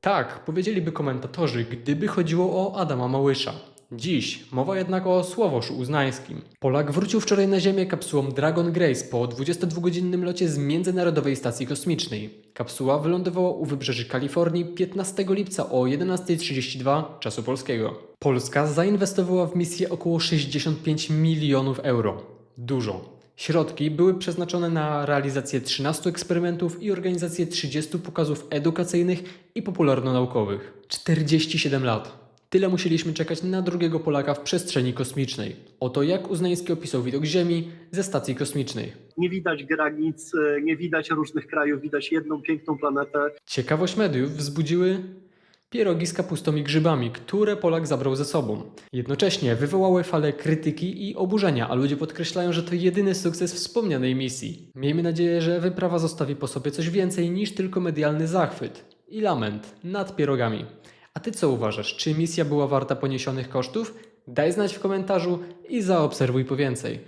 Tak, powiedzieliby komentatorzy, gdyby chodziło o Adama Małysza. Dziś mowa jednak o Słowoszu Uznańskim. Polak wrócił wczoraj na Ziemię kapsułą Dragon Grace po 22-godzinnym locie z Międzynarodowej Stacji Kosmicznej. Kapsuła wylądowała u wybrzeży Kalifornii 15 lipca o 11.32 czasu polskiego. Polska zainwestowała w misję około 65 milionów euro. Dużo. Środki były przeznaczone na realizację 13 eksperymentów i organizację 30 pokazów edukacyjnych i popularno-naukowych. 47 lat. Tyle musieliśmy czekać na drugiego Polaka w przestrzeni kosmicznej. Oto jak Uznański opisał widok Ziemi ze stacji kosmicznej. Nie widać granic, nie widać różnych krajów, widać jedną piękną planetę. Ciekawość mediów wzbudziły pierogi z kapustą i grzybami, które Polak zabrał ze sobą. Jednocześnie wywołały falę krytyki i oburzenia, a ludzie podkreślają, że to jedyny sukces wspomnianej misji. Miejmy nadzieję, że wyprawa zostawi po sobie coś więcej niż tylko medialny zachwyt i lament nad pierogami. A ty co uważasz? Czy misja była warta poniesionych kosztów? Daj znać w komentarzu i zaobserwuj po więcej.